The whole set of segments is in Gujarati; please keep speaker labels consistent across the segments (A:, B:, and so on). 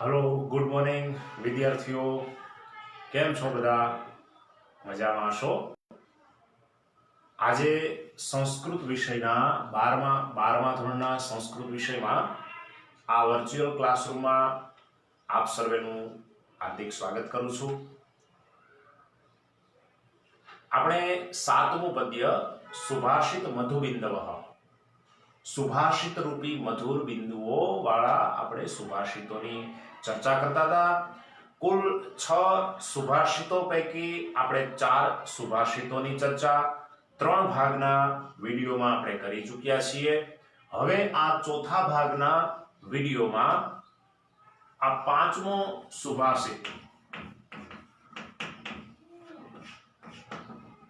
A: હલો ગુડ મોર્નિંગ વિદ્યાર્થીઓ. કેમ છો બધા? મજામાં છો? આજે સંસ્કૃત વિષયના બારમા બારમા ધોરણના સંસ્કૃત વિષયમાં આ વર્ચ્યુઅલ ક્લાસરૂમમાં આપ સર્વેનું હાર્દિક સ્વાગત કરું છું. આપણે સાતમું પદ્ય સુભાષિત મધુબિંદવ સુભાષિત રૂપી મધુર બિંદુઓ વાળા આપણે સુભાષિતોની ચર્ચા કરતા હતા. કુલ છ સુભાષિતો પૈકી આપણે ચાર સુભાષિતોની ચર્ચા ત્રણ ભાગના વિડીયોમાં આપણે કરી ચૂક્યા છીએ. હવે આ ચોથા ભાગના વિડીયોમાં આ પાંચમો સુભાષિત.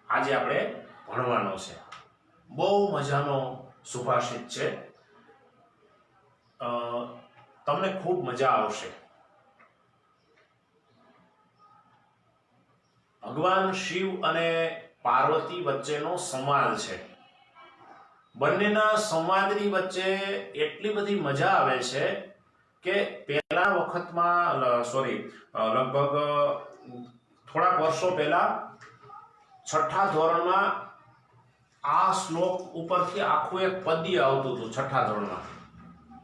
A: આજે આપણે ભણવાનો છે. બહુ મજાનો સુભાષિત છે. તમને ખૂબ મજા આવશે. ભગવાન શિવ અને પાર્વતી વચ્ચેનો સંવાદ છે. બંનેના સંવાદની વચ્ચે એટલી બધી મજા આવે છે કે પહેલા વખતમાં સોરી લગભગ થોડાક વર્ષો પહેલા છઠ્ઠા ધોરણમાં આ શ્લોક ઉપરથી આખું એક પદ્ય આવતું હતું છઠ્ઠા ધોરણમાં.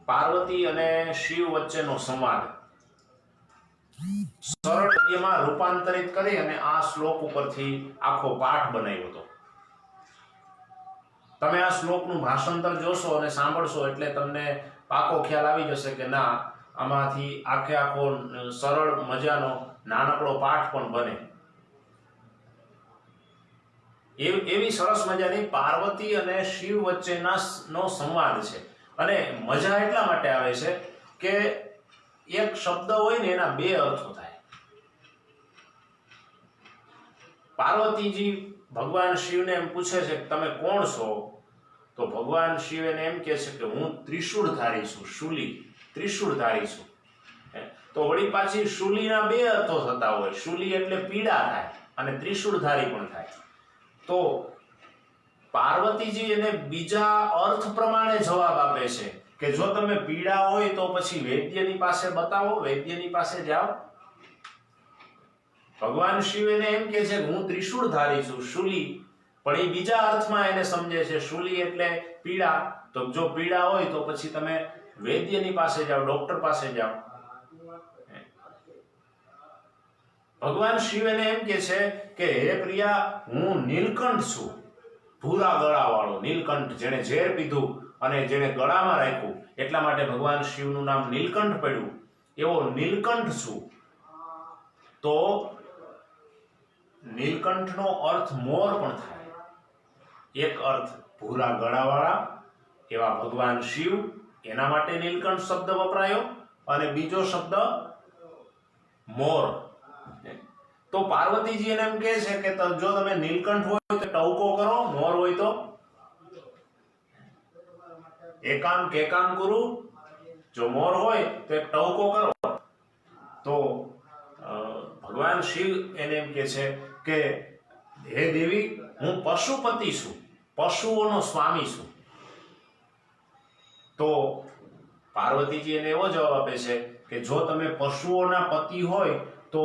A: પાર્વતી અને શિવ વચ્ચેનો સંવાદ. સરળ પદ્યમાં રૂપાંતરિત કરી અને આ શ્લોક ઉપરથી આખો પાઠ બનાવ્યો હતો. તમે આ શ્લોકનું ભાષાંતર જોશો અને સાંભળશો એટલે તમને પાકો ખ્યાલ આવી જશે કે ના, આમાંથી આખે આખો સરળ મજાનો નાનકડો પાઠ પણ બને. એવી સરસ મજાની પાર્વતી અને શિવ વચ્ચેના નો સંવાદ છે. અને મજા એટલા માટે આવે છે કે એક શબ્દ હોય ને એના બે અર્થો થાય. પાર્વતીજી ભગવાન શિવને એમ પૂછે છે કે તમે કોણ છો? તો ભગવાન શિવ એને એમ કહે છે કે હું ત્રિશૂળધારી છું, શૂલી, ત્રિશૂળધારી છું. તો વળી પાછી શૂલીના બે અર્થો થતા હોય. શૂલી એટલે પીડા થાય અને ત્રિશૂળધારી પણ થાય. તો પાર્વતીજી એને બીજા અર્થ પ્રમાણે જવાબ આપે છે કે જો તમે પીડા હોય તો પછી વૈદ્યની પાસે બતાવો, વૈદ્યની પાસે જાઓ. ભગવાન શિવ એને એમ કે છે હું ત્રિશૂળધારી છું, શૂલી. પણ એ બીજા અર્થમાં એને સમજે છે, શૂલી એટલે પીડા. તો જો પીડા હોય તો પછી તમે વૈદ્યની પાસે જાઓ, ડોક્ટર પાસે જાઓ. ભગવાન શિવ એને એમ કે છે કે, હે પ્રિયા, હું નીલકંઠ છું. ભૂરા ગળાવાળો નીલકંઠ જેણે ઝેર પીધું અને જેણે ગળામાં રાખ્યું. એટલા માટે ભગવાન શિવનું નામ નીલકંઠ પડ્યું. એવો નીલકંઠ છું. તો નીલકંઠનો અર્થ મોર પણ થાય. એક અર્થ ભૂરા ગળાવાળા, એવા ભગવાન શિવ, એના માટે નીલકંઠ શબ્દ વપરાયો અને બીજો શબ્દ મોર. તો પાર્વતીજી એને એમ કહે છે કે જો તમે નીલકંઠ હોય તો ટવકો કરો, મોર હોય તો એકામ કેકામ ગુરુ જો મોર હોય તો એક ટવકો કરો. તો ભગવાન શિવ એને એમ કે છે કે, હે દેવી, હું પશુપતિ છું. પશુઓનો સ્વામી છું. તો પાર્વતીજી એને એવો જવાબ આપે છે કે, જો તમે પશુઓના પતિ હોય તો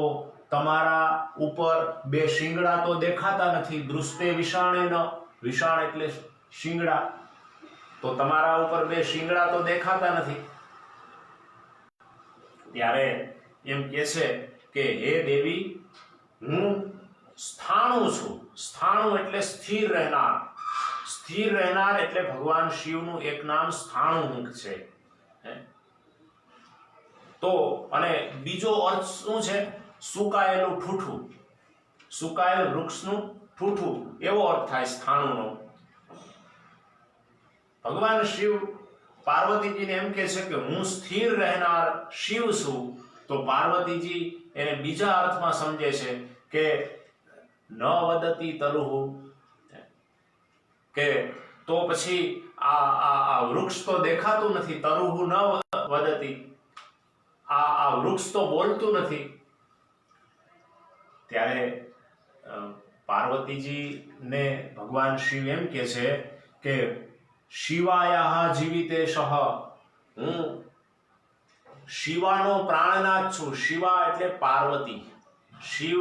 A: તમારા ઉપર બે શિંગડા તો દેખાતા નથી, દૃષ્ટે વિષાણે ન. વિષાણ એટલે શિંગડા. તો તમારા ઉપર બે શિંગડા તો દેખાતા નથી. ત્યારે એમ કે છે કે, હે દેવી, હું સ્થાણું છું. સ્થાણું એટલે સ્થિર રહેનાર. સ્થિર રહેનાર એટલે ભગવાન શિવનું એક નામ સ્થાણુ છે? તો, અને બીજો અર્થ શું છે? સુકાયેલું ઠૂઠું, સુકાયેલ વૃક્ષનું ઠૂઠું, એવો અર્થ થાય સ્થાણુનો ભગવાન શિવ પાર્વતીજીને એમ કહે છે કે હું સ્થિર રહેનાર શિવ છું, તો પાર્વતીજી એને બીજા અર્થમાં સમજે છે કે ન વદતી તરુહુ કે તો પછી આ આ આ વૃક્ષ તો દેખાતું નથી તરુહુ ન વદતી, આ આ વૃક્ષ તો બોલતું નથી. ત્યારે પાર્વતીજી પાર્વતીજીને ભગવાન શિવ એમ કે છે કે શિવાયા જીવિતે સહ હું શિવાનો પ્રાણનાથ છું. શિવા એટલે પાર્વતી. શિવ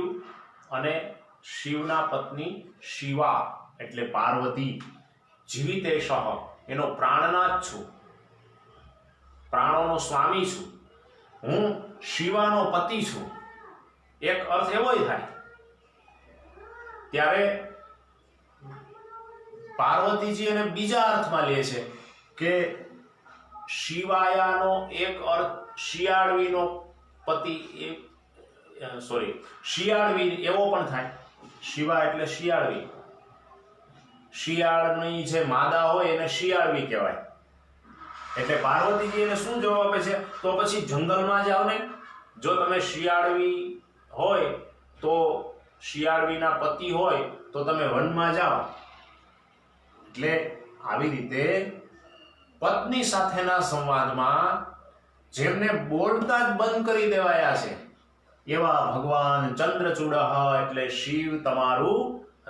A: અને શિવના પત્ની શિવા એટલે પાર્વતી. જીવિતે સહ એનો પ્રાણનાથ છું. પ્રાણોનો સ્વામી છું. હું શિવાનો પતિ છું. એક અર્થ એવોય થાય. ત્યારે પાર્વતીજી એને બીજા અર્થમાં લે છે કે શિવાયાનો એક અર્થ શિયાળવીનો પતિ એ સોરી શિયાળવી એવો પણ થાય. શિવા એટલે શિયાળવી. શિયાળની જે માદા હોય એને શિયાળવી કહેવાય. એટલે પાર્વતીજી એને શું જવાબ આપે છે? તો પછી જંગલમાં જાઓ ને, જો તમે શિયાળવી હોય તો શિયાળવીના પતિ હોય તો તમે વનમાં જાઓ. એટલે આવી રીતે પત્ની સાથેના સંવાદમાં જેમને બોલતા જ બંધ કરી દેવાયા છે, એવા ભગવાન ચંદ્રચૂડ એટલે શિવ તમારું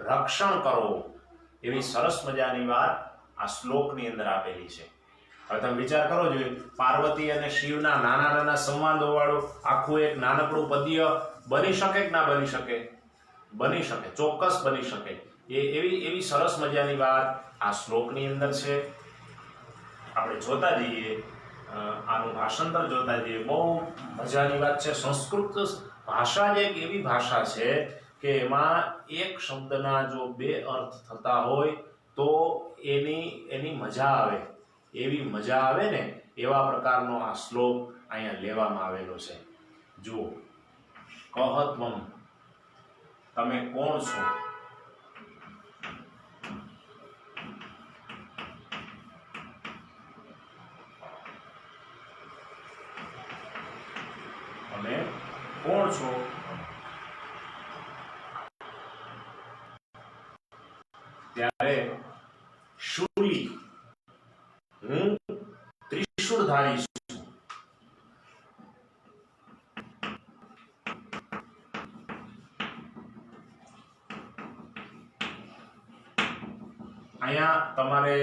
A: રક્ષણ કરો. એવી સરસ મજાની વાત આ શ્લોકની અંદર આપેલી છે. હવે તમે વિચાર કરો જોઈએ પાર્વતી અને શિવના નાના નાના સંવાદો વાળું આખું એક નાનકડું પદ્ય બની શકે કે ના બની શકે? બની શકે, ચોક્કસ બની શકે. એ એવી એવી સરસ મજાની વાત આ શ્લોકની અંદર છે. આપણે જોતા જઈએ આનું ભાષાંતર જોતા જઈએ. બહુ મજાની વાત છે. સંસ્કૃત ભાષા જ એક એવી ભાષા છે કે એમાં એક શબ્દના જો બે અર્થ થતા હોય તો એની એની મજા આવે. એવી મજા આવે ને એવા પ્રકારનો આ શ્લોક અહીંયા લેવામાં આવેલો છે. જુઓ. કહત્વમ તમે કોણ છો? તમે કોણ છો? ત્યારે શુલી હું ત્રિશૂળધારી તમારે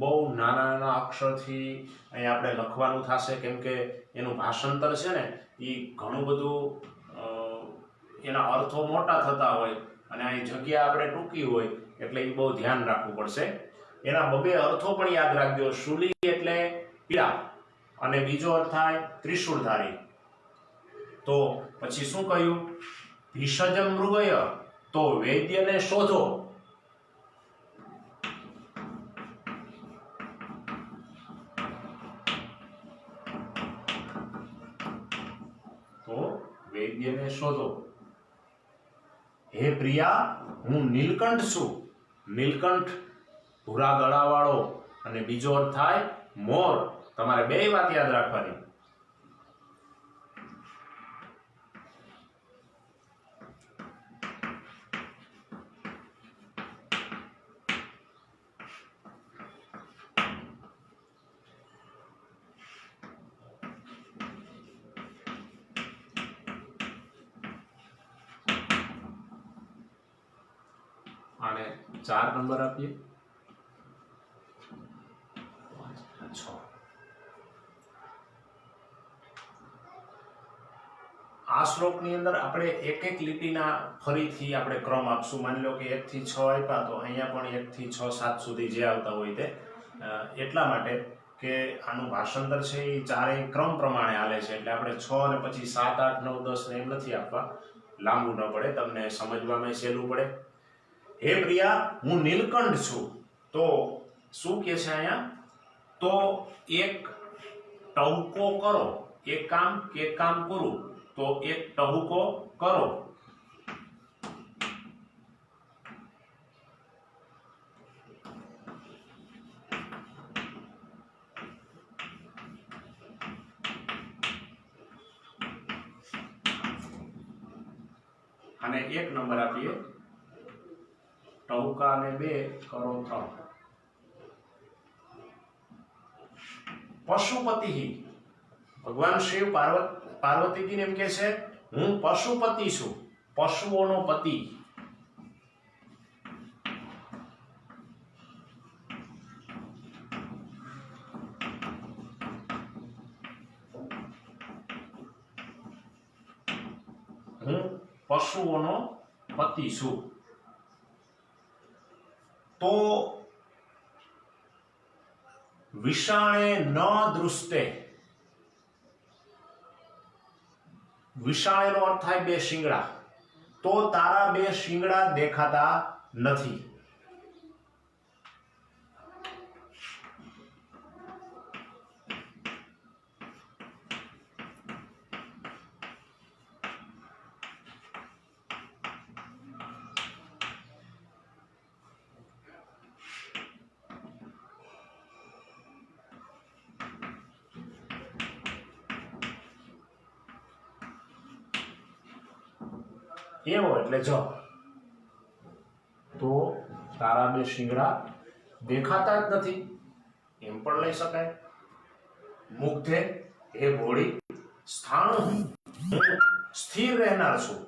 A: બહુ નાના નાના અક્ષરથી અહીંયા આપણે લખવાનું થશે, કેમ કે એનું ભાષાંતર છે ને એ ઘણું બધું એના અર્થો મોટા થતા હોય અને અહીં જગ્યા આપણે ટૂંકી હોય, એટલે એ બહુ ધ્યાન રાખવું પડશે. એના બબે અર્થો પણ યાદ રાખજો. શૂલી એટલે પીડા અને બીજો અર્થ થાય ત્રિશુળધારી. તો પછી શું કહ્યું? ભીષજ મૃગય, તો વૈદ્યને શોધો. શોધો. હે પ્રિયા, હું નીલકંઠ છું. નીલકંઠ ભૂરા ગળાવાળો અને બીજો અર્થ થાય મોર. તમારે બે વાત યાદ રાખવાની આને ચાર નંબર આપીએ. છ આ શ્લોકની અંદર આપણે એક એક લીટીના ફરીથી આપણે ક્રમ આપશું. માની લો કે એક થી છ આપ્યા તો અહીંયા પણ એક થી છ સાત સુધી જે આવતા હોય તે એટલા માટે કે આનું ભાષાંતર છે એ ચારેય ક્રમ પ્રમાણે હાલે છે. એટલે આપણે છ અને પછી સાત, આઠ, નવ, દસ ને એમ નથી આપવા. લાંબુ ન પડે. તમને સમજવામાં સહેલું પડે. હે પ્રિયા, હું નીલકંઠ છું. તો શું કે છે અહીંયા? તો એક ટહુકો કરો. એક કામ એક કામ કરું. તો એક ટહુકો કરો. અને એક નંબર આપીએ. ટહુકાને બે કરો ત્રણ. પશુપતિ ભગવાન શિવ પાર્વત એમ કે છે, હું પશુપતિ છું, પશુઓનો પતિ. હું પશુઓનો પતિ છું. તો વિષાણે ન દૃષ્ટે. વિષાણેનો અર્થ થાય બે શિંગડા. તો તારા બે શિંગડા દેખાતા નથી. એવો એટલે જ. તો તારા બે શિંગડા દેખાતા જ નથી. એમ પણ લઈ શકાય. મુગ્ધે હે ભોળી સ્થાણ સ્થિર રહેનાર છું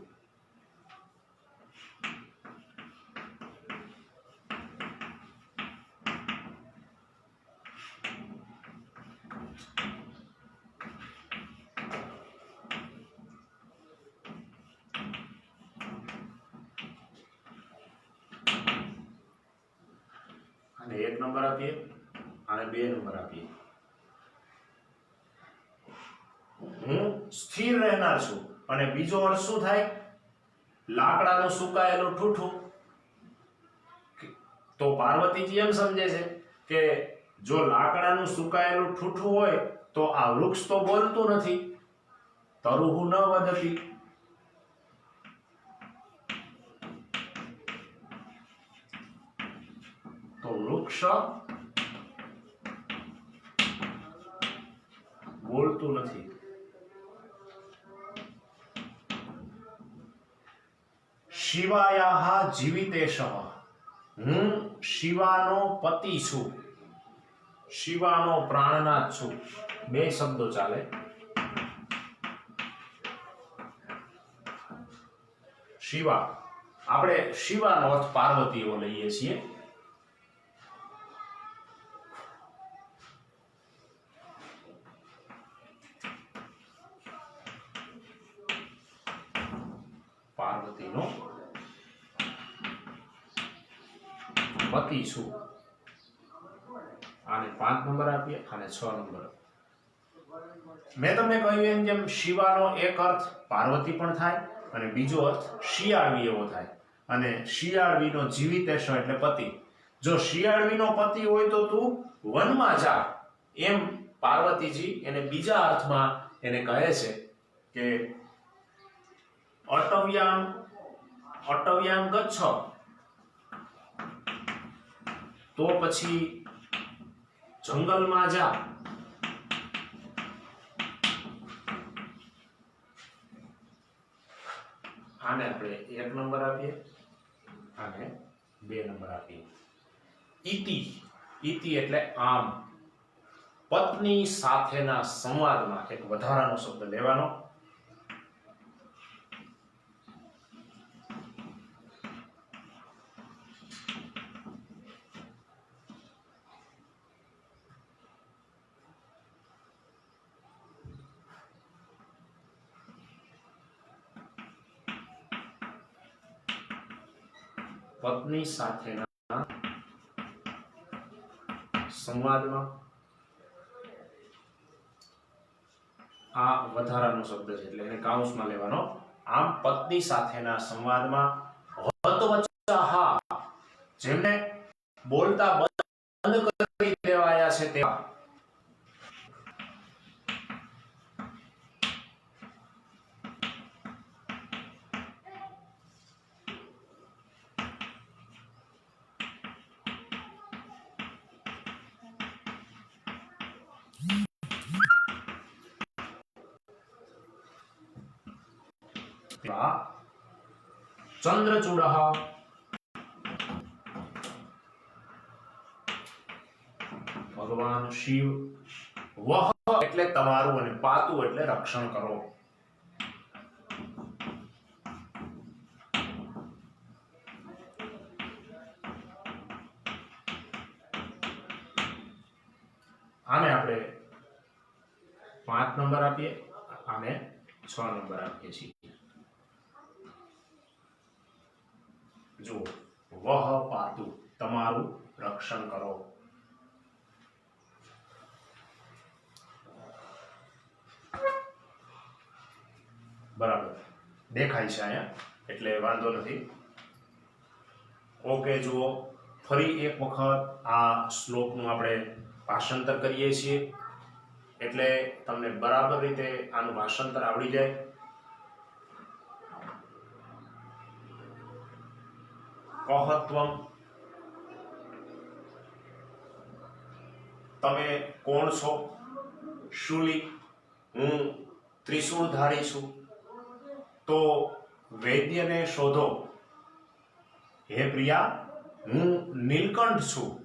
A: અને એક નંબર આપીએ? અને બે નંબર આપીએ. હું સ્થિર રહેનાર છું. અને બીજો અર્થ શું થાય? લાકડાનું સુકાયેલું ઠૂઠું. તો પાર્વતીજી એમ સમજે છે કે જો લાકડાનું સુકાયેલું ઠૂઠું હોય, તો આ વૃક્ષ તો બોલતું નથી. તરુહું ન વદતી વૃક્ષ બોલતું નથી. શિવાયાહ જીવિતેશ હું શિવાનો પતિ છું. શિવાનો પ્રાણનાથ છું. બે શબ્દો ચાલે. શિવા. આપણે શિવાનો અર્થ પાર્વતીઓ લઈએ છીએ. છું. આને પાંચ નંબર આપીએ અને છ નંબર મેં તમને કહ્યું એમ જેમ શિવાનો એક અર્થ પાર્વતી પણ થાય અને બીજો અર્થ શિયાળવી એવો થાય. અને શિયાળવીનો જીવિતેશ એટલે પતિ. જો શિયાળવીનો પતિ હોય તો તું વનમાં જા. એમ પાર્વતીજી એને બીજા અર્થમાં એને કહે છે કે અટવ્યામ અટવ્યામ ગચ્છ તો પછી જંગલમાં જા. આને આપણે એક નંબર આપીએ. આને બે નંબર આપીએ. ઈતિ ઈતિ એટલે આમ. પત્ની સાથેના સંવાદમાં એક વધારાનો શબ્દ લેવાનો. પત્ની સાથેના સંવાદમાં આ વધારાનો શબ્દ છે, એટલે એને કાઉન્સમાં લેવાનો. આમ પત્ની સાથેના સંવાદમાં જેમને બોલતા બંધ કરી દેવાયા છે તેવા. ચંદ્રચૂડ ભગવાન શિવ વહ એટલે તમારું અને પાતું એટલે રક્ષણ કરો. આને આપણે પાંચ નંબર આપીએ, આને છ નંબર આપીએ છીએ. જુઓ વહ પાતુ તમારું રક્ષણ કરો. બરાબર. દેખાય છે અહીંયા, એટલે વાંધો નથી. ઓકે, જુઓ. ફરી એક વખત આ શ્લોકનું આપણે ભાષાંતર કરીએ છીએ. એટલે તમને બરાબર રીતે આનું ભાષાંતર આવડી જાય. કહત્વમ તમે કોણ છો? શુલી હું ત્રિશુળધારી છું. તો વૈદ્યને શોધો. હે પ્રિયા, હું નીલકંઠ છું.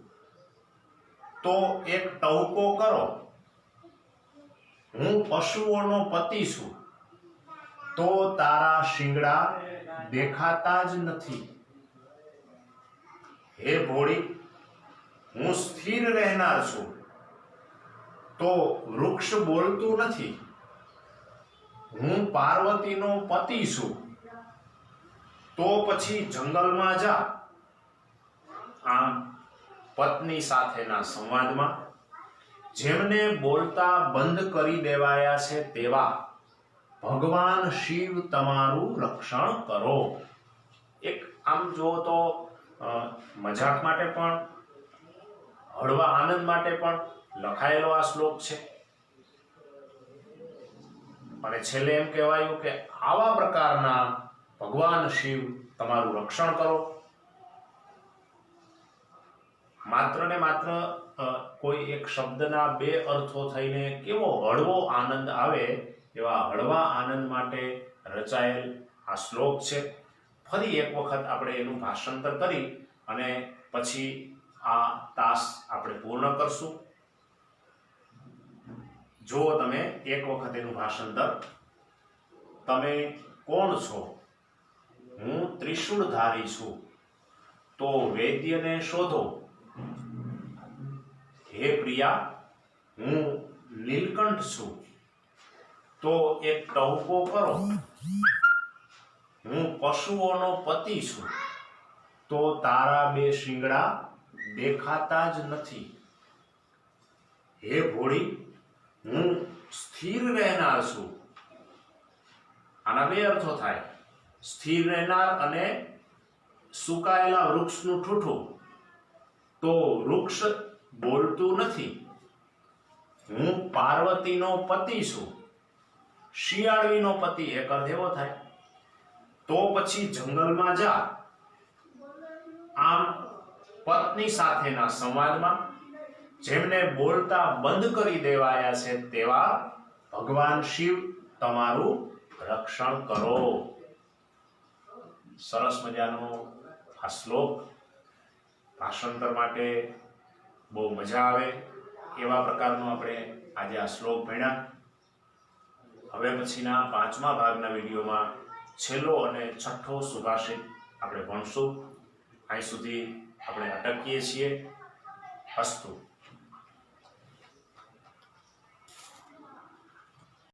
A: તો એક ટહુકો કરો. હું પશુઓનો પતિ છું. તો તારા શિંગડા દેખાતા જ નથી. હે ભોળી, હું સ્થિર રહેનાર છું. તો વૃક્ષ બોલતું નથી. હું પાર્વતીનો પતિ છું. તો પછી જંગલમાં જા. આમ પત્ની સાથેના સંવાદમાં, જેમને બોલતા બંધ કરી દેવાયા છે તેવા, ભગવાન શિવ તમારું રક્ષણ કરો. એક આમ જુઓ તો મજાક માટે પણ, હળવા આનંદ માટે પણ લખાયેલો આ શ્લોક છે. અને છેલ્લે એમ કહેવાયું કે આવા પ્રકારના ભગવાન શિવ તમારું રક્ષણ કરો. માત્ર ને માત્ર કોઈ એક શબ્દના બે અર્થો થઈને કેવો હળવો આનંદ આવે એવા હળવા આનંદ માટે રચાયેલ આ શ્લોક છે. ફરી એક વખત આપણે એનું ભાષાંતર કરી અને પછી આ તાસ આપણે પૂર્ણ કરશું. જો તમે એક વખત એનું ભાષાંતર, તમે કોણ છો? હું ત્રિશુળધારી છું. તો વૈદ્યને શોધો. હે પ્રિયા, હું નીલકંઠ છું. તો એક ટહુકો કરો. હું પશુઓનો પતિ છું. તો તારા બે શિંગડા દેખાતા જ નથી. હે ભોળી, હું સ્થિર રહેનાર છું. આના બે અર્થો થાય. સ્થિર રહેનાર અને સુકાયેલા વૃક્ષનું ઠૂઠું. તો વૃક્ષ બોલતું નથી. હું પાર્વતીનો પતિ છું. શિયાળવીનો પતિ, એક અર્થ એવો થાય. તો પછી જંગલમાં જા. આમ પત્ની સાથેના સંવાદમાં જેમને બોલતા બંધ કરી દેવાયા છે તેવા ભગવાન શિવ તમારું રક્ષણ કરો. સરસ મજાનો આ શ્લોક ભાષાંતર માટે બહુ મજા આવે એવા પ્રકારનો આપણે આજે આ શ્લોક ભણ્યા. હવે પછીના પાંચમા ભાગના વિડીયોમાં છેલ્લો અને છઠ્ઠો સુભાષિત આપણે ભણશું. અહીં સુધી આપણે અટકીએ છીએ. અસ્તુ.